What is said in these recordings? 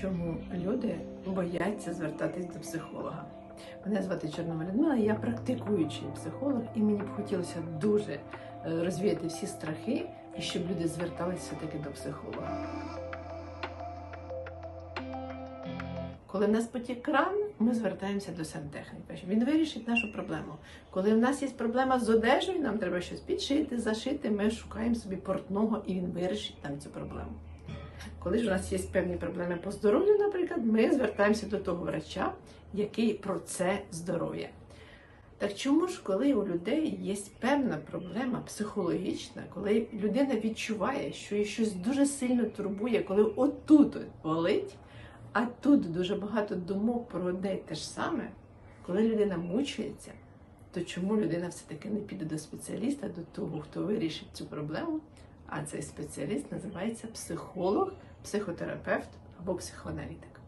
чому люди бояться звертатись до психолога. Мене звати Чорнова Людмила, я практикуючий психолог, і мені б хотілося дуже е, розвіяти всі страхи і щоб люди зверталися все-таки до психолога. Коли в нас потік кран, ми звертаємося до сантехніка. Він вирішить нашу проблему. Коли в нас є проблема з одежею, нам треба щось підшити, зашити, ми шукаємо собі портного і він вирішить нам цю проблему. Коли ж у нас є певні проблеми по здоров'ю, наприклад, ми звертаємося до того врача, який про це здоров'я. Так чому ж, коли у людей є певна проблема психологічна, коли людина відчуває, що її щось дуже сильно турбує, коли отут болить, а тут дуже багато думок про одне те ж саме, коли людина мучується, то чому людина все-таки не піде до спеціаліста, до того, хто вирішить цю проблему? А цей спеціаліст називається психолог, психотерапевт або психоаналітик.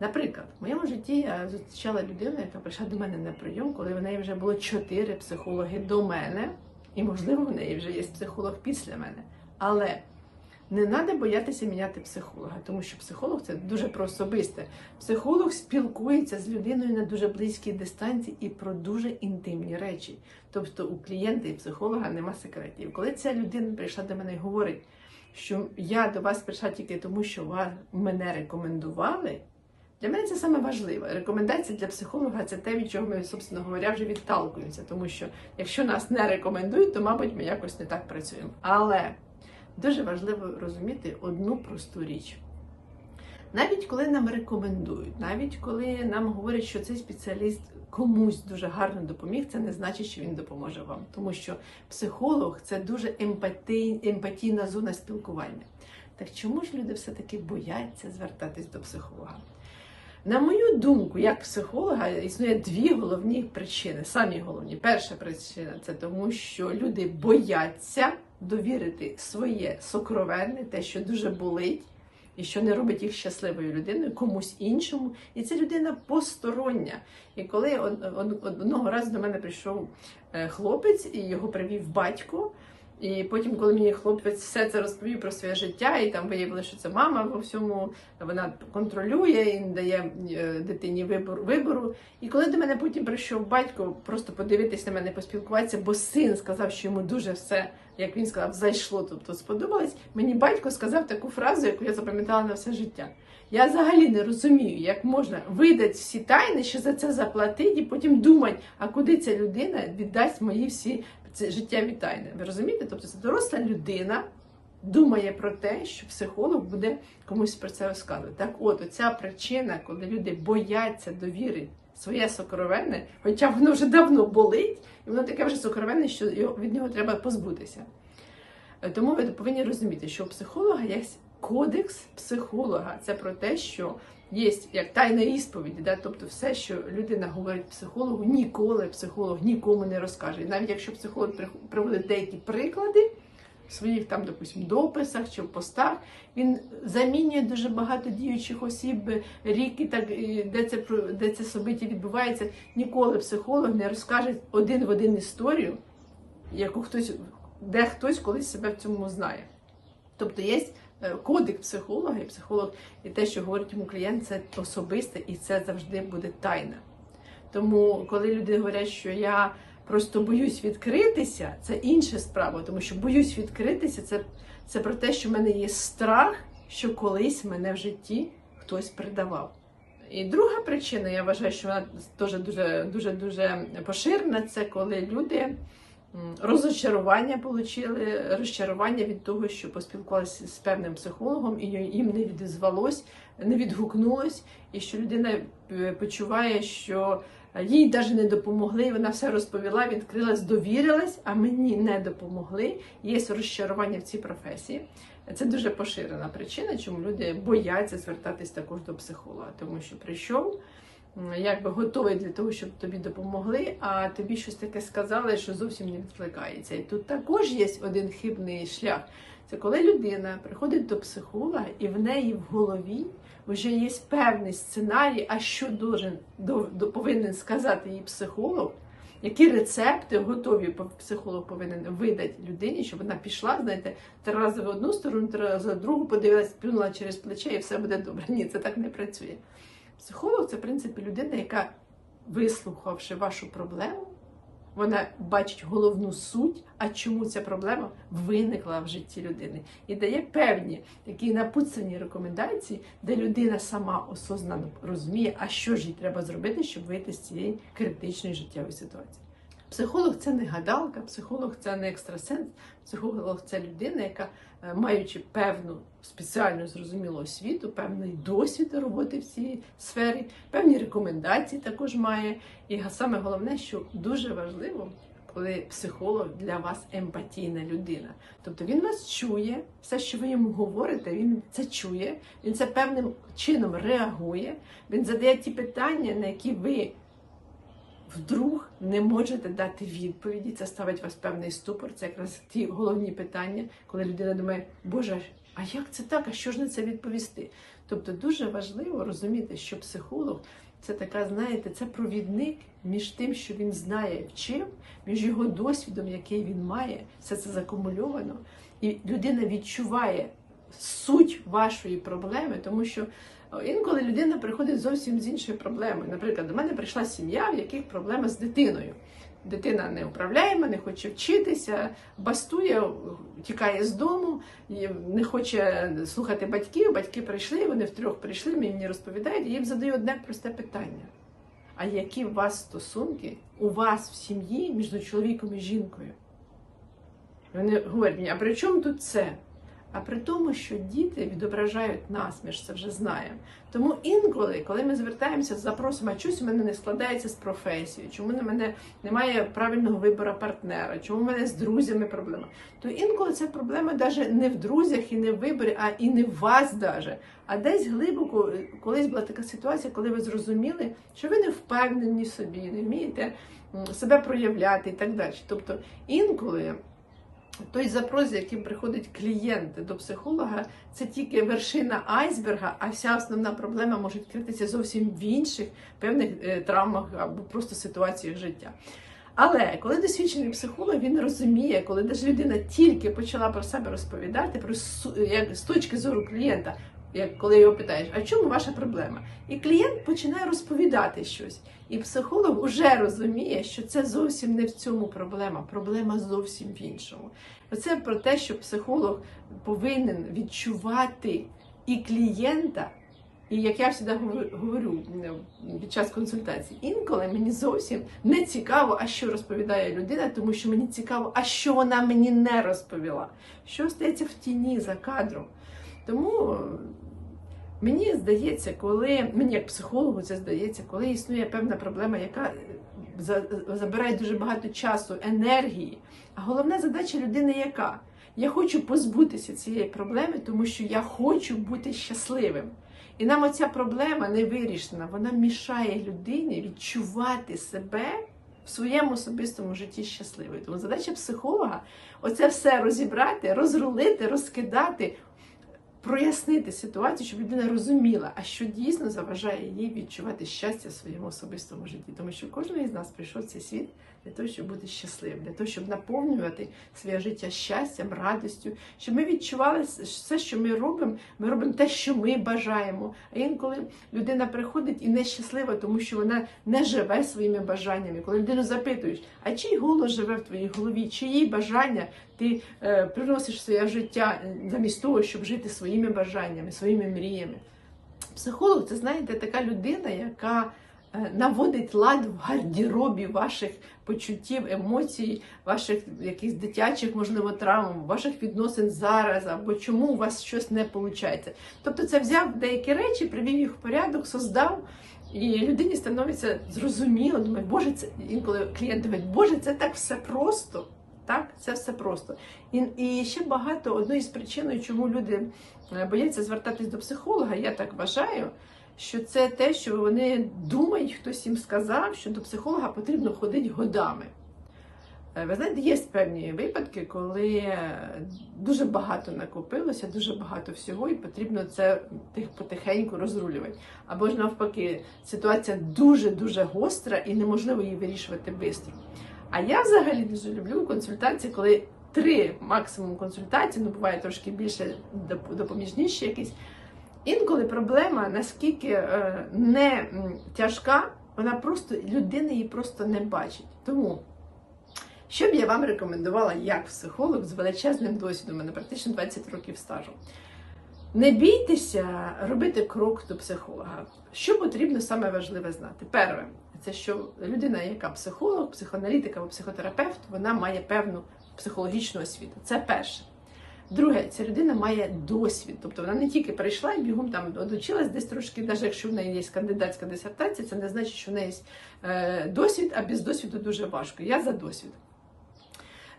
Наприклад, в моєму житті я зустрічала людину, яка прийшла до мене на прийом, коли в неї вже було чотири психологи до мене, і, можливо, в неї вже є психолог після мене. Але не треба боятися міняти психолога, тому що психолог це дуже про особисте. Психолог спілкується з людиною на дуже близькій дистанції і про дуже інтимні речі. Тобто у клієнта і психолога нема секретів. Коли ця людина прийшла до мене і говорить, що я до вас прийшла тільки тому, що вас мене рекомендували. Для мене це саме важливе. Рекомендація для психолога це те, від чого ми, собственно говоря, вже відталкуємося. Тому що якщо нас не рекомендують, то, мабуть, ми якось не так працюємо. Але дуже важливо розуміти одну просту річ. Навіть коли нам рекомендують, навіть коли нам говорять, що цей спеціаліст комусь дуже гарно допоміг, це не значить, що він допоможе вам. Тому що психолог це дуже емпатій, емпатійна зона спілкування. Так чому ж люди все-таки бояться звертатись до психолога? На мою думку, як психолога, існує дві головні причини. Самі головні. Перша причина це тому, що люди бояться довірити своє сокровенне, те, що дуже болить, і що не робить їх щасливою людиною, комусь іншому. І це людина постороння. І коли одного разу до мене прийшов е, хлопець і його привів батько. І потім, коли мені хлопець все це розповів про своє життя, і там виявилося, що це мама во всьому вона контролює і не дає е, дитині вибору вибору. І коли до мене потім прийшов батько, просто подивитись на мене, поспілкуватися, бо син сказав, що йому дуже все, як він сказав, зайшло, тобто сподобалось. Мені батько сказав таку фразу, яку я запам'ятала на все життя. Я взагалі не розумію, як можна видати всі тайни, що за це заплатити, і потім думати, а куди ця людина віддасть мої всі це життєві тайни. Ви розумієте? Тобто це доросла людина думає про те, що психолог буде комусь про це розказувати. Так, от оця причина, коли люди бояться довіри своє сокровенне, хоча воно вже давно болить, і воно таке вже сокровенне, що від нього треба позбутися. Тому ви повинні розуміти, що у психолога є кодекс психолога. Це про те, що є як тайна ісповіді, да? тобто все, що людина говорить психологу, ніколи психолог нікому не розкаже. І навіть якщо психолог приводить деякі приклади в своїх там, допустим, дописах чи в постах, він замінює дуже багато діючих осіб, рік і так, де це де це собиття відбувається. Ніколи психолог не розкаже один в один історію, яку хтось, де хтось колись себе в цьому знає. Тобто є кодик психолога і психолог, і те, що говорить йому клієнт, це особисте і це завжди буде тайна. Тому, коли люди говорять, що я просто боюсь відкритися, це інша справа, тому що боюсь відкритися, це, це про те, що в мене є страх, що колись мене в житті хтось придавав. І друга причина, я вважаю, що вона теж дуже дуже дуже поширена, це коли люди розочарування отримали, розчарування від того, що поспілкувалися з певним психологом, і їм не відзвалось, не відгукнулось, і що людина е, почуває, що їй навіть не допомогли, і вона все розповіла, відкрилась, довірилась, а мені не допомогли. Є розчарування в цій професії. Це дуже поширена причина, чому люди бояться звертатись також до психолога, тому що прийшов якби готовий для того, щоб тобі допомогли, а тобі щось таке сказали, що зовсім не відкликається. І тут також є один хибний шлях. Це коли людина приходить до психолога, і в неї в голові вже є певний сценарій, а що должен, до, до, повинен сказати їй психолог. які рецепти готові психолог повинен видати людині, щоб вона пішла, знаєте, три рази в одну сторону, три рази в другу, подивилась, плюнула через плече і все буде добре. Ні, це так не працює. Психолог це, в принципі, людина, яка, вислухавши вашу проблему, вона бачить головну суть, а чому ця проблема виникла в житті людини, і дає певні такі напутствені рекомендації, де людина сама осознано розуміє, а що ж їй треба зробити, щоб вийти з цієї критичної життєвої ситуації. Психолог це не гадалка, психолог це не екстрасенс, психолог це людина, яка, е, маючи певну спеціальну зрозумілу освіту, певний досвід роботи в цій сфері, певні рекомендації також має. І саме головне, що дуже важливо, коли психолог для вас емпатійна людина. Тобто він вас чує, все, що ви йому говорите, він це чує, він це певним чином реагує, він задає ті питання, на які ви вдруг не можете дати відповіді. Це ставить вас певний ступор. Це якраз ті головні питання, коли людина думає, Боже, а як це так? А що ж на це відповісти? Тобто дуже важливо розуміти, що психолог це така, знаєте, це провідник між тим, що він знає, вчив, між його досвідом, який він має, все це закумульовано, і людина відчуває суть вашої проблеми, тому що інколи людина приходить зовсім з іншою проблемою. Наприклад, до мене прийшла сім'я, в яких проблема з дитиною. Дитина не управляєма, не хоче вчитися, бастує, тікає з дому, не хоче слухати батьків. Батьки прийшли, вони втрьох прийшли, мені розповідають, і їм задаю одне просте питання. А які у вас стосунки у вас в сім'ї між чоловіком і жінкою? Вони говорять мені, а при чому тут це? А при тому, що діти відображають нас, ми ж це вже знаємо. Тому інколи, коли ми звертаємося з запросом, а щось у мене не складається з професією, чому на мене немає правильного вибору партнера, чому в мене з друзями проблема, то інколи ця проблема навіть не в друзях і не в виборі, а і не в вас даже. А десь глибоко колись була така ситуація, коли ви зрозуміли, що ви не впевнені собі, не вмієте себе проявляти і так далі. Тобто інколи той запрос, з яким приходить клієнт до психолога, це тільки вершина айсберга, а вся основна проблема може відкритися зовсім в інших певних е, травмах або просто ситуаціях життя. Але коли досвідчений психолог він розуміє, коли навіть людина тільки почала про себе розповідати, про як з точки зору клієнта, як коли його питаєш, а чому ваша проблема? І клієнт починає розповідати щось. І психолог вже розуміє, що це зовсім не в цьому проблема, проблема зовсім в іншому. Оце про те, що психолог повинен відчувати і клієнта, і як я завжди говорю- під час консультацій, інколи мені зовсім не цікаво, а що розповідає людина, тому що мені цікаво, а що вона мені не розповіла, що стається в тіні за кадром. Тому мені здається, коли мені як психологу це здається, коли існує певна проблема, яка забирає дуже багато часу, енергії. А головна задача людини яка? Я хочу позбутися цієї проблеми, тому що я хочу бути щасливим. І нам оця проблема не вирішена, вона мішає людині відчувати себе в своєму особистому житті щасливою. Тому задача психолога оце все розібрати, розрулити, розкидати, прояснити ситуацію, щоб людина розуміла, а що дійсно заважає їй відчувати щастя в своєму особистому житті. Тому що кожен із нас прийшов в цей світ для того, щоб бути щасливим, для того, щоб наповнювати своє життя щастям, радістю, щоб ми відчували все, що ми робимо. Ми робимо те, що ми бажаємо. А інколи людина приходить і нещаслива, тому що вона не живе своїми бажаннями. Коли людину запитуєш, а чий голос живе в твоїй голові, чиї бажання ти е, приносиш в своє життя е, замість того, щоб жити своїми бажаннями, своїми мріями. Психолог це знаєте така людина, яка наводить лад в гардеробі ваших почуттів, емоцій, ваших якихось дитячих, можливо, травм, ваших відносин зараз, або чому у вас щось не виходить. Тобто, це взяв деякі речі, привів їх в порядок, создав. І людині становиться зрозуміло, думає, боже, це інколи клієнт говорить, боже, це так все просто. Так, це все просто. І, і ще багато одної з причин, чому люди е, бояться звертатись до психолога, я так вважаю, що це те, що вони думають, хтось їм сказав, що до психолога потрібно ходити годами. Е, Ви знаєте, є певні випадки, коли е, дуже багато накопилося, дуже багато всього, і потрібно це тих потихеньку розрулювати. Або ж навпаки, ситуація дуже-дуже гостра і неможливо її вирішувати швидко. А я взагалі дуже люблю консультації, коли три максимум консультації, ну буває трошки більше допоміжніші якісь. Інколи проблема наскільки е, не тяжка, вона просто людина її просто не бачить. Тому що б я вам рекомендувала як психолог з величезним досвідом, у практично 20 років стажу. Не бійтеся робити крок до психолога. Що потрібно саме важливе знати? Перше, це що людина, яка психолог, психоаналітик або психотерапевт, вона має певну психологічну освіту. Це перше. Друге, ця людина має досвід, тобто вона не тільки прийшла і бігом там одучилась десь трошки, навіть якщо в неї є кандидатська дисертація, це не значить, що в неї є е, досвід, а без досвіду дуже важко. Я за досвід.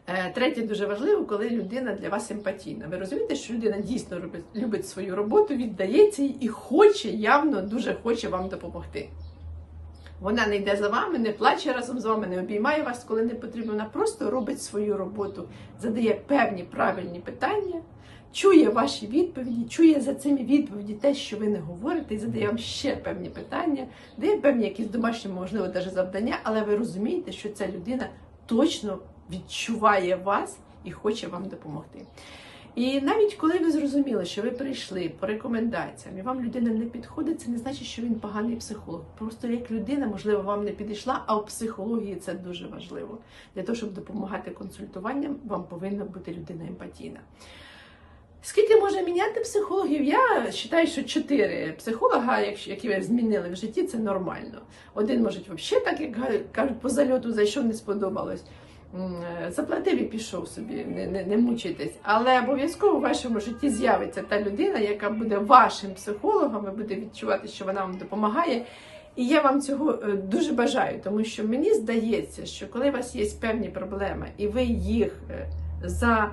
Е, Третє дуже важливо, коли людина для вас емпатійна. Ви розумієте, що людина дійсно любить свою роботу, віддається їй і хоче, явно дуже хоче вам допомогти. Вона не йде за вами, не плаче разом з вами, не обіймає вас, коли не потрібно. Вона просто робить свою роботу, задає певні правильні питання, чує ваші відповіді, чує за цими відповіді те, що ви не говорите, і задає вам ще певні питання, дає певні якісь домашні, можливо, навіть завдання, але ви розумієте, що ця людина точно відчуває вас і хоче вам допомогти. І навіть коли ви зрозуміли, що ви прийшли по рекомендаціям, і вам людина не підходить, це не значить, що він поганий психолог. Просто як людина, можливо, вам не підійшла, а в психології це дуже важливо. Для того, щоб допомагати консультуванням, вам повинна бути людина емпатійна. Скільки може міняти психологів? Я вважаю, що чотири психолога, які ви змінили в житті, це нормально. Один може взагалі, так як кажуть, по зальоту зайшов, не сподобалось. Е, Заплатив і пішов собі, не, не, не мучитесь. Але обов'язково в вашому житті з'явиться та людина, яка буде вашим психологом, і буде відчувати, що вона вам допомагає. І я вам цього е, дуже бажаю, тому що мені здається, що коли у вас є певні проблеми, і ви їх е, за,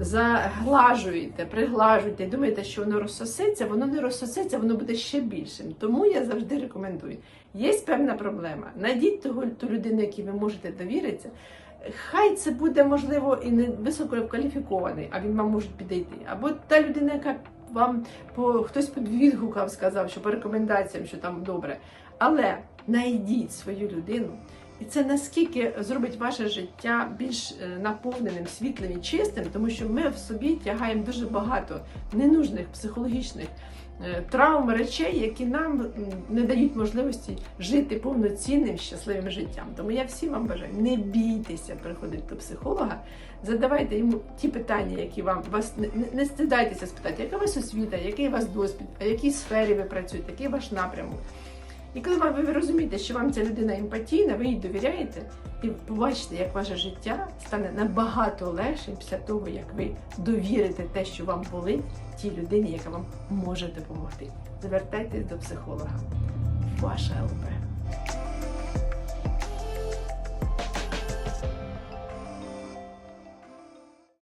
заглажуєте, приглажуєте, і думаєте, що воно розсосеться, воно не розсосеться, воно буде ще більшим. Тому я завжди рекомендую. Є певна проблема. Найдіть ту людину, якій ви можете довіритися. Хай це буде можливо і не висококваліфікований, а він вам може підійти. Або та людина, яка вам по хтось під відгукав, сказав, що по рекомендаціям, що там добре. Але знайдіть свою людину, і це наскільки зробить ваше життя більш е, наповненим, світлим і чистим, тому що ми в собі тягаємо дуже багато ненужних психологічних травм, речей, які нам не дають можливості жити повноцінним щасливим життям. Тому я всім вам бажаю, не бійтеся приходити до психолога, задавайте йому ті питання, які вам вас не стидайтеся спитати, яка у вас освіта, який у вас досвід, в якій сфері ви працюєте, який ваш напрямок. І коли ви розумієте, що вам ця людина емпатійна, ви їй довіряєте, і побачите, як ваше життя стане набагато легше після того, як ви довірите те, що вам болить, тій людині, яка вам може допомогти. Звертайтесь до психолога. Ваша ЛП.